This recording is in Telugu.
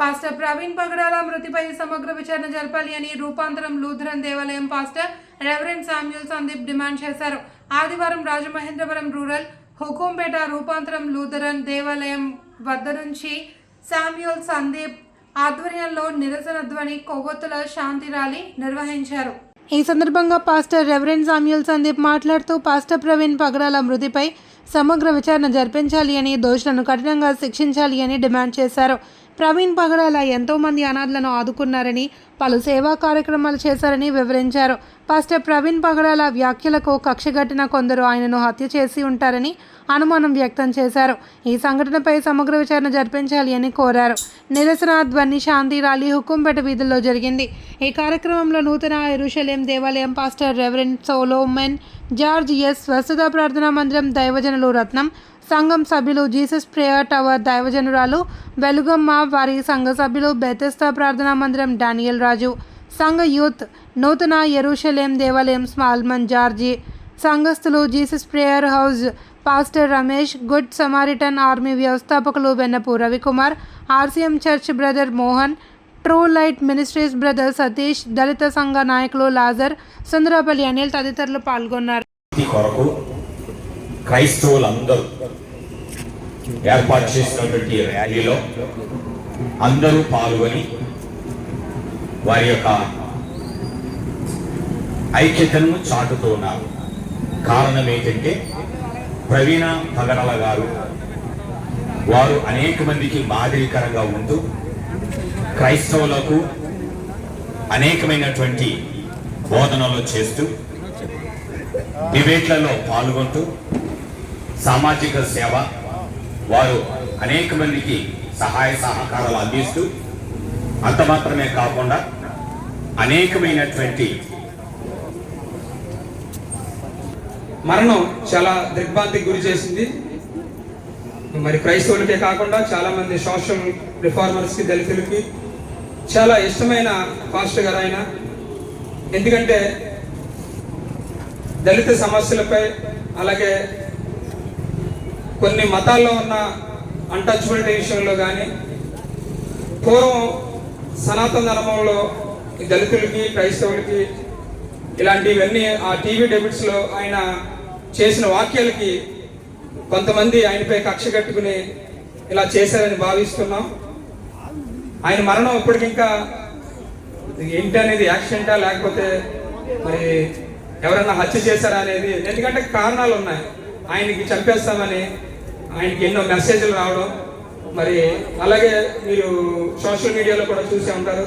పాస్టర్ ప్రవీణ్ పగడాల మృతిపై సమగ్ర విచారణ జరపాలి అని రూపాంతరం లూథరన్ దేవాలయం pastor reverend Samuel Sandeep demand చేశారు. ఆదివారం రాజమహేంద్రవరం రూరల్ హుకుంపేట రూపాంతరం లూథరన్ దేవాలయం వద్ద నుంచి శామ్యూల్ సందీప్ ఆధ్వర్యంలో నిరసన ధ్వని కొవ్వొత్తుల శాంతి ర్యాలీ నిర్వహించారు. ఈ సందర్భంగా పాస్టర్ రెవరెండ్ సామ్యూల్ సందీప్ మాట్లాడుతూ పాస్టర్ ప్రవీణ్ పగడాల మృతిపై సమగ్ర విచారణ జరిపించాలి అని దోషులను కఠినంగా శిక్షించాలి అని డిమాండ్ చేశారు. ప్రవీణ్ పగడాల ఎంతోమంది అనాథలను ఆదుకున్నారని పలు సేవా కార్యక్రమాలు చేశారని వివరించారు. పాస్టర్ ప్రవీణ్ పగడాల వ్యాఖ్యలకు కక్షగట్టిన కొందరు ఆయనను హత్య చేసి ఉంటారని అనుమానం వ్యక్తం చేశారు. ఈ సంఘటనపై సమగ్ర విచారణ జరిపించాలి అని కోరారు. నిరసన ధ్వని శాంతి ర్యాలీ హుకుంపేట వీధుల్లో జరిగింది. ఈ కార్యక్రమంలో నూతన ఎరుషలేం దేవాలయం pastor reverend Solomon George S స్వస్థత ప్రార్థనా మందిరం దైవజనులు రత్నం సంఘం సభ్యులు జీసస్ ప్రేయర్ టవర్ దైవజనురాలు వెలుగమ్మ వారి సంఘ సభ్యులు బెతెస్తా ప్రార్థనా మందిరం డానియల్ రాజు సంఘ యూత్ నూతన ఎరుషలేం దేవాలయం Solomon George సంఘస్థులు Jesus prayer house pastor Ramesh good Samaritan army వ్యవస్థాపకులు Vennapu Ravikumar RCM church brother Mohan true light ministries brother Satish దళిత సంఘ నాయకులు లాజర్ సుందరపల్లి అనిల్ తదితరులు పాల్గొన్నారు. కొరకు క్రైస్తవులందరూ ఏర్పాటు చేసినటువంటి ర్యాలీలో అందరూ పాల్గొని వారి యొక్క ఐక్యతను చాటుతూ ఉన్నారు. కారణం ఏంటంటే ప్రవీణ పగడల గారు వారు అనేక మందికి మాదిరికరంగా ఉంటూ క్రైస్తవులకు అనేకమైనటువంటి బోధనలు చేస్తూ డిబేట్లలో పాల్గొంటూ సామాజిక సేవ వారు అనేక మందికి సహాయ సహకారాలు అందిస్తూ అంత మాత్రమే కాకుండా అనేకమైనటువంటి మరణం చాలా దిగ్భాంతికి గురి చేసింది. మరి క్రైస్తవులకే కాకుండా చాలా మంది సోషల్ రిఫార్మర్స్కి దళితులకి చాలా ఇష్టమైన పాస్టర్ గారు ఆయన. ఎందుకంటే దళిత సమస్యలపై అలాగే కొన్ని మతాల్లో ఉన్న అన్టచబిలిటీ విషయంలో కానీ పూర్వం సనాతన ధర్మంలో ఈ దళితులకి క్రైస్తవులకి ఇలాంటివన్నీ ఆ టీవీ డెబిట్స్లో ఆయన చేసిన వాక్యాలకి కొంతమంది ఆయనపై కక్ష కట్టుకుని ఇలా చేశారని భావిస్తున్నాం. ఆయన మరణం ఇప్పటికింకా ఏంటి అనేది యాక్సిడెంటా లేకపోతే మరి ఎవరైనా హత్య చేశారా అనేది ఎందుకంటే కారణాలు ఉన్నాయి ఆయనకి చంపేస్తామని ఆయనకి ఎన్నో మెసేజ్లు రావడం. మరి అలాగే మీరు సోషల్ మీడియాలో కూడా చూసే ఉంటారు.